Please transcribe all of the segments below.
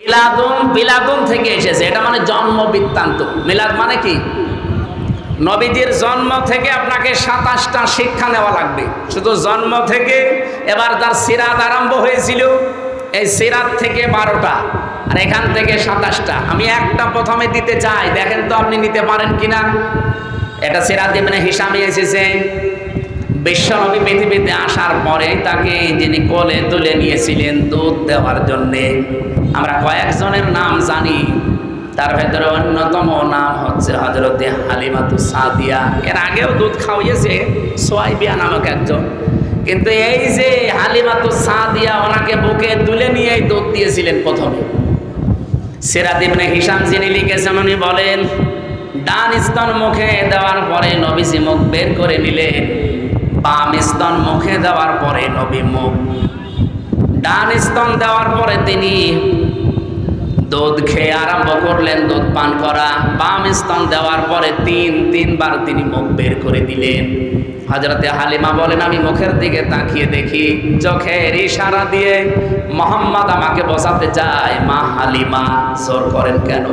মিলাদুন বিলাদুন থেকে এসেছে। এটা মানে জন্ম বৃত্তান্ত। মিলাদ মানে কি? নবীজির জন্ম থেকে আপনাকে সাতাশটা শিক্ষা নেওয়া লাগবে। শুধু জন্ম থেকে এবার তার সিরাত আরম্ভ হয়েছিল। এই সিরাত থেকে বারোটা, আর এখান থেকে সাতাশটা। আমি একটা প্রথমে দিতে চাই। দেখেন তো আপনি নিতে পারেন কিনা। এটা সিরাত ইবনে হিসামে এসেছে। বিশ্বনবী পৃথিবীতে আসার পরে তাকে যিনি কোলে তুলে নিয়েছিলেন দুধ দেওয়ার জন্যে, আমরা কয়েকজনের নাম জানি। তার ভেতরে অন্যতম নাম হচ্ছে হজরতে হালিমাতু সাদিয়া। এর আগেও দুধ খাওয়িয়েছে, সোয়াইবিয়া নামক একজন। কিন্তু এই যে হালিমাতু সাদিয়া ওনাকে বুকে তুলে নিয়ে দুধ দিয়েছিলেন প্রথমে। সিরাত ইবনে হিসাম যিনি লিখেছেন, উনি বলেন, ডান স্তন মুখে দেওয়ার পরে নবীজি মুখ বের করে নিলেন। বাম স্তন মুখে দেওয়ার পরে নবী মুখ ডান স্তন দেওয়ার পরে তিনি দুধ খেয়ে আরম্ভ করলেন, দুধ পান করা। বাম স্তন দেওয়ার পরে তিন, তিনবার তিনি মুখ বের করে দিলেন। হজরতে হালিমা বলেন, আমি মুখের দিকে তাকিয়ে দেখি, চোখের ইশারা দিয়ে মোহাম্মদ আমাকে বসাতে চায়, মা হালিমা, জোর করেন কেন?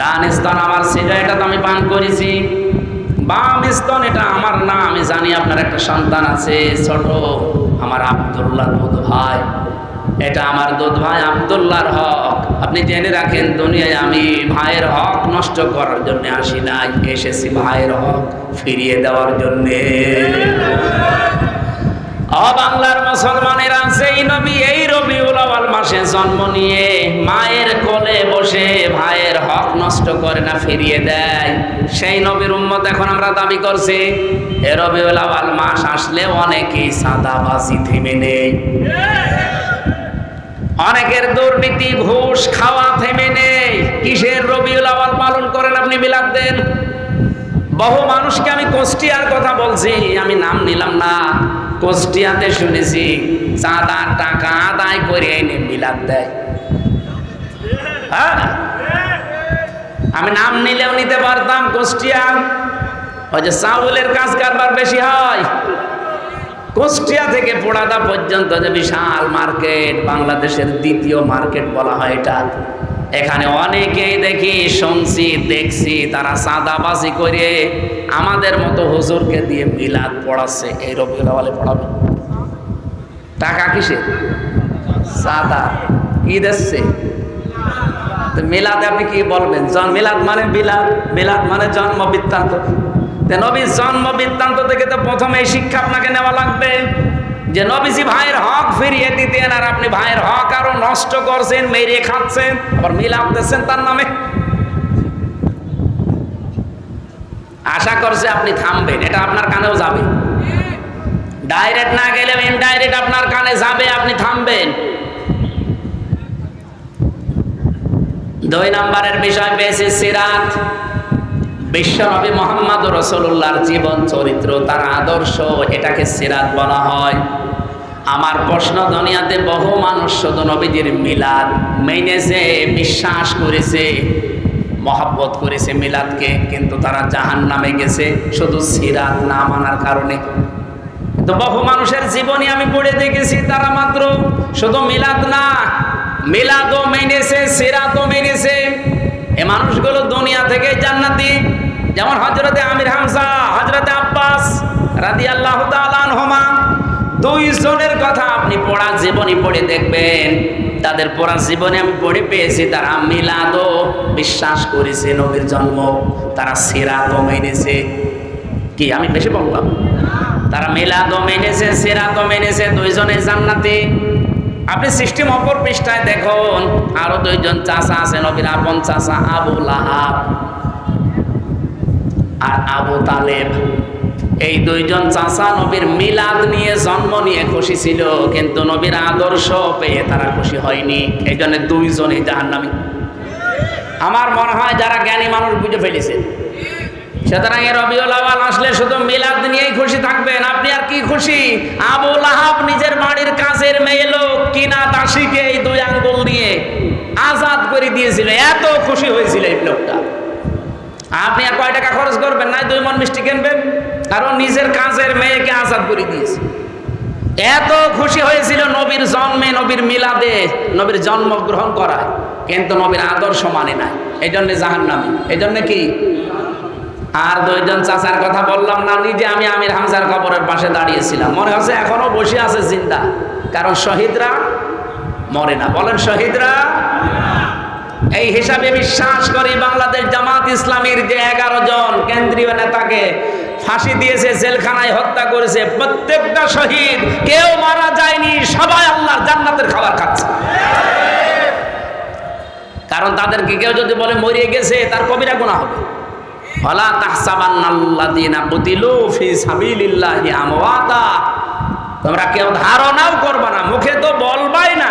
ডান স্তন আমার এটা তো আমি পান করেছি। বাম স্তন, এটা আমার না, আমি জানি আপনার একটা সন্তান আছে, ছোট, আমার আবদুল্লাহ দুধ ভাই। এটা আমার দুধ ভাই আবদুল্লাহর হক। আপনি জেনে রাখেন, দুনিয়ায় আমি ভাইয়ের হক নষ্ট করার জন্য আসি নাই, এসেছি ভাইয়ের হক ফিরিয়ে দেওয়ার জন্যে। বাংলার মুসলমানেরা সেই নবী, এই রবিউল আওয়াল মাসে জন্ম নিয়ে মায়ের কোলে বসে ভাইয়ের হক নষ্ট করে না, ফিরিয়ে দেয়। সেই নবীর উম্মত এখন আমরা দাবি করছি, এ রবিউল আওয়াল মাস আসলে অনেকেই সাদাবাজি থেমে নেই। অনেকের দুর্নীতি, ঘুষ খাওয়া থেমে নেই। কিসের রবিউল আওয়াল পালন করেন আপনি বিলাপ দেন? বহু মানুষকে আমি কোষ্টিয়ার কথা বলছি, আমি নাম নিলাম না। কোষ্টিয়াতে শুনেছি, চাঁদার টাকা আদায় করে এনে বিলাপ দেয়। হ্যাঁ? আমি নাম নিলেও নিতে পারতাম কোষ্টিয়া। ওই যে চাউলের কাজ কারবার বেশি হয়। কুষ্টিয়া থেকে পোড়াদা পর্যন্ত যে বিশাল মার্কেট, বাংলাদেশের দ্বিতীয় মার্কেট বলা হয় এটা। এখানে অনেকেই দেখি, শুনছি, দেখছি, তারা সাদাবাজি করে আমাদের মতো হুজুরকে দিয়ে মিলাদ পড়াচ্ছে। এই রবিউল পড়াবে। টাকা কিসে? সাদা। কি দিচ্ছে? তো মিলাদে আপনি কি বলবেন? জন মিলাদ মানে বিলাদ মিলাদ মানে জন্ম বৃত্তান্ত। নবীর জন্ম বৃত্তান্ত থেকে তো প্রথমে শিক্ষা আপনাকে নেওয়া লাগবে। যে নবীজি ভাইয়ের হক ফিরিয়ে দিতেন আর আপনি ভাইয়ের হক আরও নষ্ট করছেন, মেরে খাচ্ছেন, আবার মিলাদ দিচ্ছেন তার নামে। আশা করছে আপনি থামবেন, এটা আপনার কানেও যাবে। ডাইরেক্ট না গেলে ইনডাইরেক্ট আপনার কানে যাবে, আপনি থামবেন। দুই নম্বরের বিষয় পেয়েছি সিরাত। বিশ্বনবী মোহাম্মদ রসুল্লাহর জীবন চরিত্র, তার আদর্শ, এটাকে সিরাত বলা হয়। আমার প্রশ্ন দুনিয়াতে বহু মানুষ শুধু নবীজির মিলাদ মেনেছে বিশ্বাস করেছে, মহাব্বত করেছে মিলাদকে, কিন্তু তারা জাহান নামে গেছে শুধু সিরাত না মানার কারণে। তো বহু মানুষের জীবনী আমি পড়ে দেখেছি, তারা মাত্র শুধু মিলাদ না, মিলাদও মেনেছে, সিরাতও মেনেছে। এ মানুষগুলো দুনিয়া থেকে জান্নাতি। যেমন হজরতে আমির হামসা হজরতে আব্বাস রাদি আল্লাহ হোমা দুইজনের কথা আপনি পড়া জীবনী পড়ে দেখবেন। তাদের পড়া জীবনে আমি পড়ে পেয়েছি, তারা মিলাদও বিশ্বাস করেছে নবীর জন্ম। তারা সিরাতও মেনেছে। কি, আমি বেশি বললাম? তারা মিলাদও মেনেছে সিরাতও মেনেছে দুইজনে জান্নাতি। আপনি সিস্টেম অপর পৃষ্ঠায় দেখুন, আরও দুইজন চাষা আছে, নবীর আপন চাষা আবু লাহাব। আর আবু তালেব। এই দুইজন চাষা নবীর মিলাদ নিয়ে জন্ম নিয়ে খুশি ছিল, কিন্তু নবীর আদর্শ পেয়ে তারা খুশি হয়নি। এই জন্য দুইজনই জাহান্নামী। আমার মনে হয় যারা জ্ঞানী মানুষ বুঝে ফেলেছে। সুতরাং এ রবিউল আওয়াল আসলে শুধু মিলাদ নিয়েই খুশি থাকবেন। আপনি আর কি খুশি? আবু লাহাব নিজের বাড়ির কাছের মেয়ে লোক কিনা দাসীকে এই দুই আঙ্গুল দিয়ে আজাদ করে দিয়েছিল। এত খুশি হয়েছিল এই লোকটা। আপনি আর কয় টাকা খরচ করবেন? না দুই মন মিষ্টি কিনবেন? কারণ নিজের কাজের মেয়েকে আজাদ করে দিয়েছে। এত খুশি হয়েছিল নবীর জন্মে, নবীর মিলাদে, নবীর জন্মগ্রহণ করায়। কিন্তু নবীর আদর্শ মানে নাই। এই জন্যে জাহান নামে এই জন্যে কি? আর দুইজন চাচার কথা বললাম না, নিজে আমি আমির হামজার কবরের পাশে দাঁড়িয়েছিলাম। মনে হচ্ছে এখনও বসে আছে জিন্দা। কারণ শহীদরা মরে না। বলেন, শহীদরা এই হিসাবে বিশ্বাস করি বাংলাদেশ জামাত ইসলামীর যে এগারো জন কেন্দ্রীয় নেতাকে ফাঁসি দিয়েছে, জেলখানায় হত্যা করেছে, প্রত্যেকটা শহীদ, কেউ মারা যায়নি, সবাই আল্লাহর জান্নাতের খাবার খাচ্ছে। কারণ তাদেরকে কেউ যদি বলে মরিয়ে গেছে, তার কবিরা গুণা হবে। তোমরা কেউ ধারণাও করবে না, মুখে তো বলবাই না।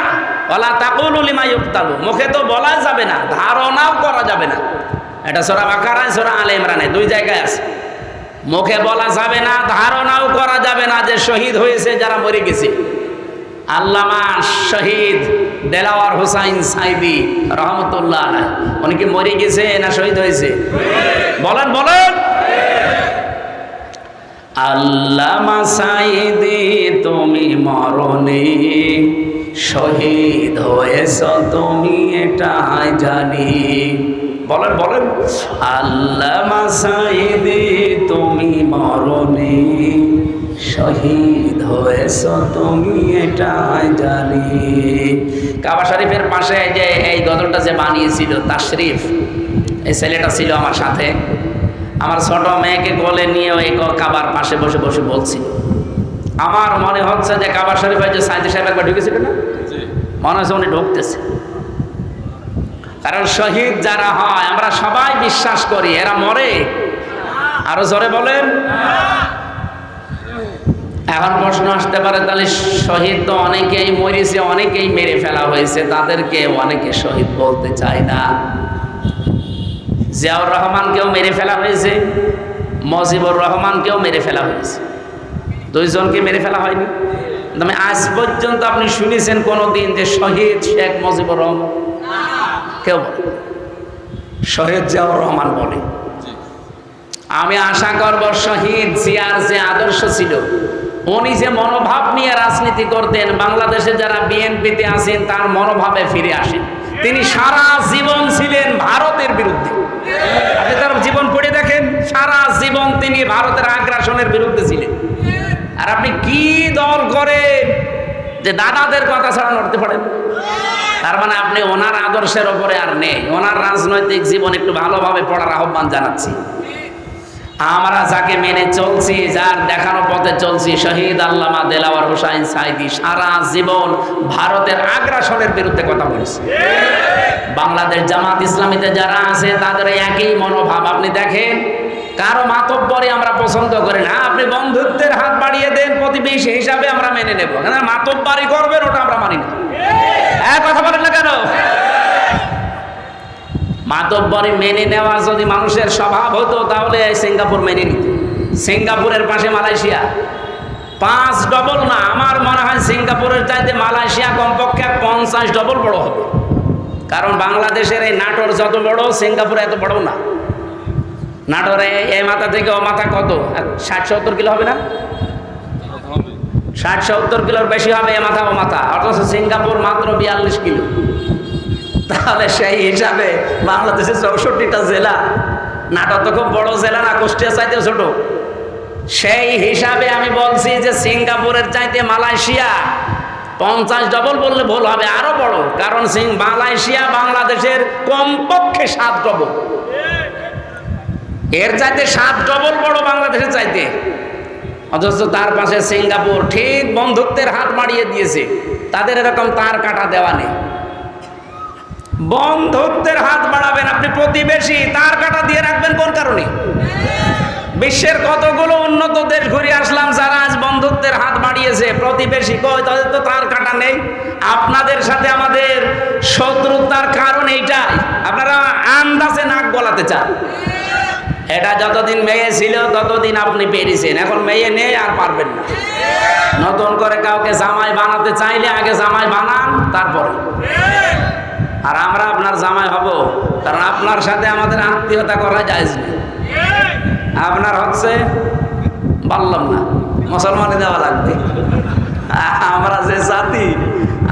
ওয়ালা তাকুলু ইউক্তালু। মুখে তো বলা যাবে না, ধারণাও করা যাবে না। এটা সূরা বাকারায় সোরা আলে ইমরানে, দুই জায়গায় আছে। মুখে বলা যাবে না, ধারণাও করা যাবে না যে শহীদ হয়েছে, যারা মরে গেছে। আল্লামা শহীদ দেলাওয়ার হুসাইন সাইদি, রহমতুল্লাহ উনি কি মরে গেছে না শহীদ হয়েছে? বলেন বলেন। আল্লামা সাইদি, তুমি মরণে শহীদ হয়েছ তুমি এটা জানি। বলেন বলেন। আল্লামা সাইদি তুমি মরণে শহীদ হয়েছ তুমি এটা জানি। কাবা শরীফের পাশে যে, এই গজলটা যে বানিয়েছিল, তাশরিফ, এই ছেলেটা ছিল আমার সাথে। আমার ছোট মেয়েকে কোলে নিয়ে ওই কাবার পাশে বসে বসে বলছিল। আমার মনে হচ্ছে যে কাবা শরীফে যে সাইদি সাহেব একবার ঢুকেছিল না মনে হচ্ছে উনি ঢুকতেছে। কারণ শহীদ যারা হয় আমরা সবাই বিশ্বাস করি এরা মরে। আরও জোরে বলেন। এখন প্রশ্ন আসতে পারে তাহলে শহীদ তো অনেকেই মরেছে অনেকেই মেরে ফেলা হয়েছে তাদেরকে অনেকে শহীদ বলতে চায় না। জিয়াউর রহমানকেও মেরে ফেলা হয়েছে মজিবুর রহমানকেও মেরে ফেলা হয়েছে। দুইজনকে মেরে ফেলা হয়নি। তবে আজ পর্যন্ত আপনি শুনেছেন কোনো দিন যে শহীদ শেখ মুজিবুর রহমান। কেউ শহীদ জিয়াউর রহমান বলে। আমি আশা করব শহীদ জিয়ার যে আদর্শ ছিল, উনি যে মনোভাব নিয়ে রাজনীতি করতেন, বাংলাদেশে যারা বিএনপিতে আছেন, তার মনোভাবে ফিরে আসেন। তিনি সারা জীবন ছিলেন ভারতের বিরুদ্ধে। আপনি তার জীবন পড়ে দেখেন, সারা জীবন তিনি ভারতের আগ্রাসনের বিরুদ্ধে ছিলেন। আর আপনি কি দল করে যে দাদাদের কথা ছাড়া নড়তে পারেন? তার মানে আপনি ওনার আদর্শের ওপরে আর নেই। ওনার রাজনৈতিক জীবন একটু ভালোভাবে পড়ার আহ্বান জানাচ্ছি। আমরা যাকে মেনে চলছি, যার দেখানো পথে চলছি, শহীদ আল্লামা দেলাওয়ার হোসাইন সাইদি সারা জীবন ভারতের আগ্রাসনের বিরুদ্ধে কথা বলেছে। বাংলাদেশ জামাত ইসলামীতে যারা আছে, তাদের একই মনোভাব। আপনি দেখেন কারও মাতব্বরে আমরা পছন্দ করি না। আপনি বন্ধুত্বের হাত বাড়িয়ে দেন, প্রতিবেশী হিসাবে আমরা মেনে নেব। কেন মাতব্বারি করবেন, ওটা আমরা মানি না। হ্যাঁ কথা বলেন না কেন? মাতব্বরি মেনে নেওয়া যদি মানুষের স্বভাব হতো, তাহলে সিঙ্গাপুর মেনে নিত। সিঙ্গাপুরের পাশে মালয়েশিয়া। পাঁচ ডবল না, আমার মনে হয় সিঙ্গাপুরের চাইতে মালয়েশিয়া কমপক্ষে পঞ্চাশ ডবল বড় হবে। কারণ বাংলাদেশের এই নাটোর যত বড়, সিঙ্গাপুর এত বড় না। নাটোরে এই মাথা থেকে ও মাথা কত? ষাট সত্তর কিলো হবে না? ষাট সত্তর কিলোর বেশি হবে এ মাথা ও মাথা, অথচ সিঙ্গাপুর মাত্র বিয়াল্লিশ কিলো। তাহলে সেই হিসাবে বাংলাদেশের চৌষট্টিটা জেলা নাটক তো খুব বড় জেলা না, কুষ্টিয়া চাইতে ছোট। সেই হিসাবে আমি বলছি যে সিঙ্গাপুরের চাইতে মালয়েশিয়া পঞ্চাশ ডবল বললে ভুল হবে, আরও বড়, কারণ সিং, মালয়েশিয়া বাংলাদেশের কমপক্ষে সাত ডবল। এর চাইতে সাত ডবল বড় বাংলাদেশের চাইতে। অথচ তার পাশে সিঙ্গাপুর ঠিক বন্ধুত্বের হাত মারিয়ে দিয়েছে। তাদের এরকম তার কাটা দেওয়া নেই। বন্ধুত্বের হাত বাড়াবেন আপনি প্রতিবেশী, তার কাটা দিয়ে রাখবেন কোন কারণে? বিশ্বের কতগুলো উন্নত দেশ ঘুরে আসলাম যারা আজ বন্ধুত্বের হাত বাড়িয়েছে। প্রতিবেশী কই, তাদের তো তার কাটা নেই। আপনাদের সাথে আমাদের শত্রুতার কারণ এইটাই। আপনারা আন্দাজে নাক গলাতে চান। এটা যতদিন মেয়ে ছিল, ততদিন আপনি পেরেছেন। এখন মেয়ে নেই, আর পারবেন না। নতুন করে কাউকে জামাই বানাতে চাইলে আগে জামাই বানান, তারপরে। আর আমরা আপনার জামাই হব, কারণ আপনার সাথে আমাদের আত্মীয়তা করা যায় আপনার হচ্ছে বললাম না। মুসলমানে দেওয়া লাগবে। আমরা যে জাতি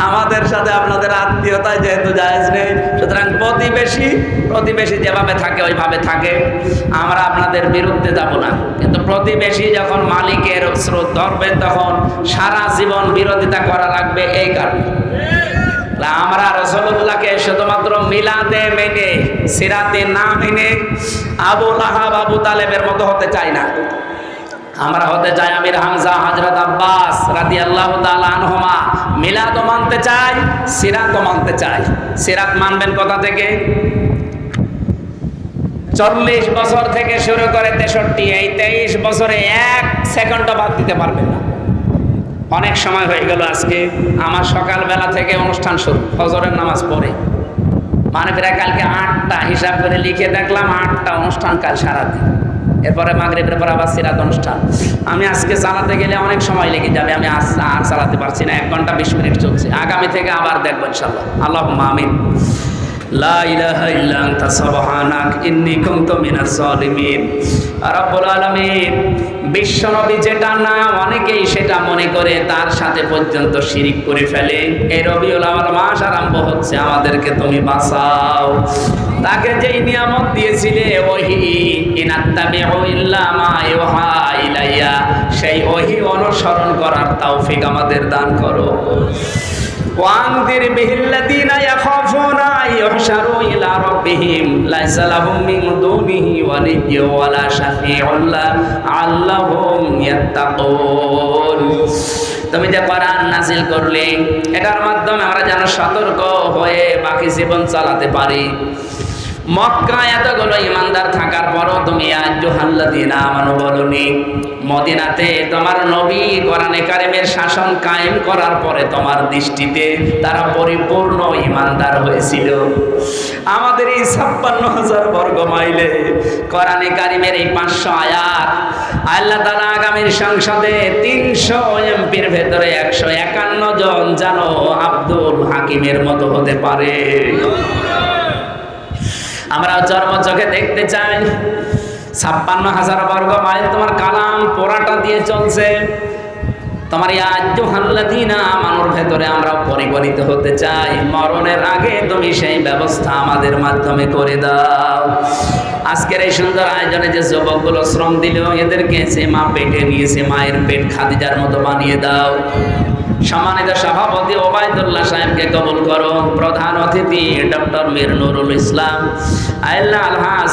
আমাদের সাথে আপনাদের আত্মীয়তায় যেহেতু জায়েজ নেই, সুতরাং প্রতিবেশী প্রতিবেশী যেভাবে থাকে, ওইভাবে থাকে। আমরা আপনাদের বিরুদ্ধে যাব না। কিন্তু প্রতিবেশী যখন মালিকের স্রোত ধরবেন তখন সারা জীবন বিরোধিতা করা লাগবে এই কারণে। আমরা রসগোল্লাকে শুধুমাত্র মিলাতে মেনে, সিরাতে না মেনে আবু লাহাব, আবু তালেবের মতো হতে চাই না। আমরা হতে চাই আমির হামজা হজরত আব্বাস রাদি আল্লাহ তালা আনহমা মিলাদও মানতে চাই সিরাতও মানতে চাই সিরাত মানবেন কোথা থেকে? চল্লিশ বছর থেকে শুরু করে তেষট্টি, এই তেইশ বছরে এক সেকেন্ডও বাদ দিতে পারবেন না। অনেক সময় হয়ে গেল আজকে, আমার সকালবেলা থেকে অনুষ্ঠান শুরু, ফজরের নামাজ পড়ে। মানে প্রায় কালকে আটটা, হিসাব করে লিখে দেখলাম আটটা অনুষ্ঠান কাল সারাদিন। এরপরে মাগরীবের পর আবার সিরাত অনুষ্ঠান। আমি আজকে চালাতে গেলে অনেক সময় লেগে যাবে, আমি আর চালাতে পারছি না। এক ঘণ্টা বিশ মিনিট চলছে। আগামী থেকে আবার দেখব ইনশাল্লাহ। আল্লাহ মামিন আমাদেরকে তুমি বাঁচাও। তাকে যে নিয়ামত দিয়েছিলে, ওহি ইল্লা সেই ওহি অনুসরণ করার তৌফিক আমাদের দান করো। ওয়াং এখন লাইসা লাহুম মিন দুনিহি ওয়ালিয়্যু ওয়ালা শাফিউন লা আল্লাহুম ইয়াত্তাকুন তুমি যে কোরআন নাজিল করলে, এটার মাধ্যমে আমরা যেন সতর্ক হয়ে বাকি জীবন চালাতে পারি। মক্কা এতগুলো ইমানদার থাকার পরও তুমি বলনি। মদিনাতে তোমার নবী কোরআনে কারিমের শাসন কায়েম করার পরে তোমার দৃষ্টিতে তারা পরিপূর্ণ ইমানদার হয়েছিল। আমাদের এই ছাপ্পান্ন হাজার বর্গ মাইলে কোরআনে কারিমের এই পাঁচশো আয়াত আল্লাহ তালা আগামীর সংসদে তিনশো এমপির ভেতরে একশো একান্ন জন জানো আব্দুল হাকিমের মতো হতে পারে। আমরা চর্ম চোখে দেখতে চাই। ছাপ্পান্ন হাজার বর্গ মাইল তোমার কালাম পোড়াটা দিয়ে চলছে। তোমার মানুর ভেতরে আমরা পরিগণিত হতে চাই। মরণের আগে তুমি সেই ব্যবস্থা আমাদের মাধ্যমে করে দাও। আজকের এই সুন্দর আয়োজনে যে যুবকগুলো শ্রম দিল, এদেরকে সে মা পেটে নিয়েছে, মায়ের পেট খাদিজার মতো বানিয়ে দাও। সম্মানিত সভাপতি ওবায়দুল্লাহ সাহেবকে কবুল করো। প্রধান অতিথি ডক্টর মীর নুরুল ইসলাম আল্লাহ আলহাজ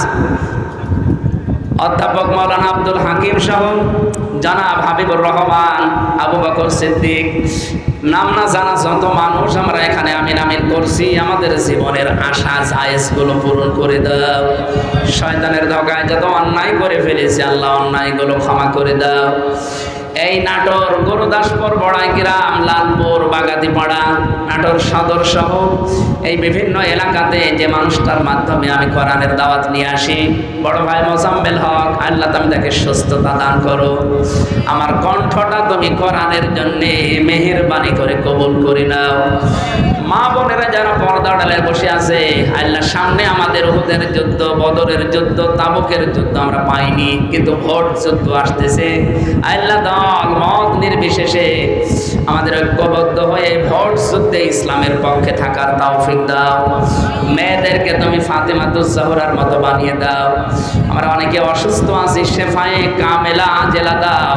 অধ্যাপক মৌলানা আব্দুল হাকিম সহ জনাব হাবিবুর রহমান, আবু বকর সিদ্দিক। নাম না জানা যত মানুষ, আমরা এখানে আমিন আমিন করছি। আমাদের জীবনের আশা, জায়েজগুলো পূরণ করে দাও। শয়তানের ধকায় যত অন্যায় করে ফেলেছি, আল্লাহ অন্যায়গুলো ক্ষমা করে দাও। এই নাটোর গুরুদাসপুর বড়াই গ্রাম লালপুর বাগাতিপাড়া নাটোর সদর সহ এই বিভিন্ন এলাকাতে যে মানুষটার মাধ্যমে আমি কোরআনের দাওয়াত নিয়ে আসি। বড় ভাই মোজাম্মেল হক, আল্লাহ তুমি তাকে সুস্থতা দান করো। আমার কণ্ঠটা তুমি কোরআনের জন্যে মেহেরবানি করে কবুল করে নাও। মা বোনেরা যারা পর্দা ডালে বসে আছে আল্লাহ সামনে আমাদের উহুদের যুদ্ধ, বদরের যুদ্ধ, তাবুকের যুদ্ধ আমরা পাইনি, কিন্তু ভোট যুদ্ধ আসতেছে। আল্লাহ দল মত নির্বিশেষে আমাদের ঐক্যবদ্ধ হয়ে ভোট যুদ্ধে ইসলামের পক্ষে থাকার তৌফিক দাও। মেয়েদেরকে তুমি ফাতেমাতুজ জাহরার মতো বানিয়ে দাও। আমরা অনেকে অসুস্থ আছি, শেফায়ে কামেলা জেলা দাও।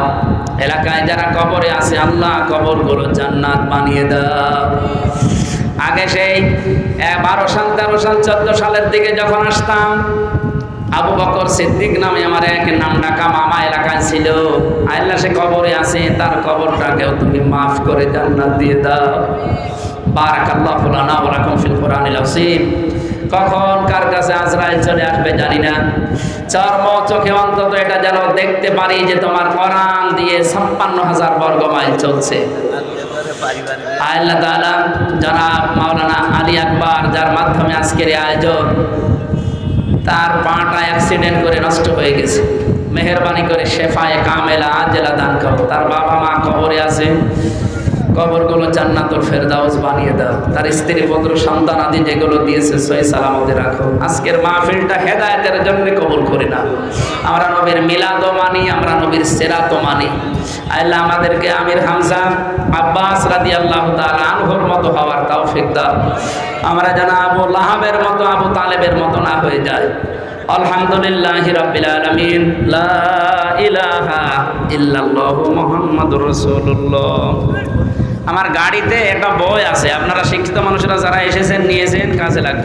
এলাকায় যারা কবরে আছে, আল্লাহ কবরগুলো জান্নাত বানিয়ে দাও। আগে সেই বারো সাল, তেরো সাল, চোদ্দ সালের দিকে যখন আসতাম, আবু বকর সিদ্দিক নামে আমার এক নাম ডাকা মামা এলাকায় ছিল। আল্লাহ সে কবরে আছে, তার কবরটাকেও তুমি মাফ করে জান্নাত দিয়ে দাও। বারাকাল্লাহ ফুলানা ওরাকম ফিল কোরআনিল আসিম কখন কার কাছে আজরাইল চলে আসবে জানি না। চর্ম চোখে অন্তত এটা যেন দেখতে পারি যে তোমার কোরআন দিয়ে ছাপ্পান্ন হাজার বর্গ মাইল চলছে। আল্লাহ তাআলা জনাব মাওলানা আলী আকবর, যার মাধ্যমে আজকের আয়োজন, তার পাটা অ্যাক্সিডেন্ট করে নষ্ট হয়ে গেছে। মেহরবানি করে শেফায়ে কামেলা আজেলা দান করো। তার বাবা মা কবরে আছে। কবরগুলো জান্নাতুল ফেরদাউস বানিয়ে দাও। তার স্ত্রী পুত্র সন্তান আদি যেগুলো দিয়েছে, সই সালামতে রাখো। আজকের মাহফিলটা হেদায়েতের জন্য কবুল করি না। আমরা নবীর মিলাদও মানি, আমরা নবীর সেরাতও মানি। আল্লাহ আমাদেরকে আমির হামজা আব্বাস রাদি আল্লাহ আনহুর মতো হওয়ার তৌফিক দাও। আমরা যেন আবু লাহাবের মতো, আবু তালেবের মতো না হয়ে যায় আলহামদুলিল্লাহ রাব্বিল আলামিন, লা ইলাহা ইল্লাল্লাহু মুহাম্মাদুর রাসূলুল্লাহ। আমার গাড়িতে একটা বই আছে, আপনারা শিক্ষিত মানুষরা যারা এসেছেন, নিয়েছেন, কাজে লাগবে।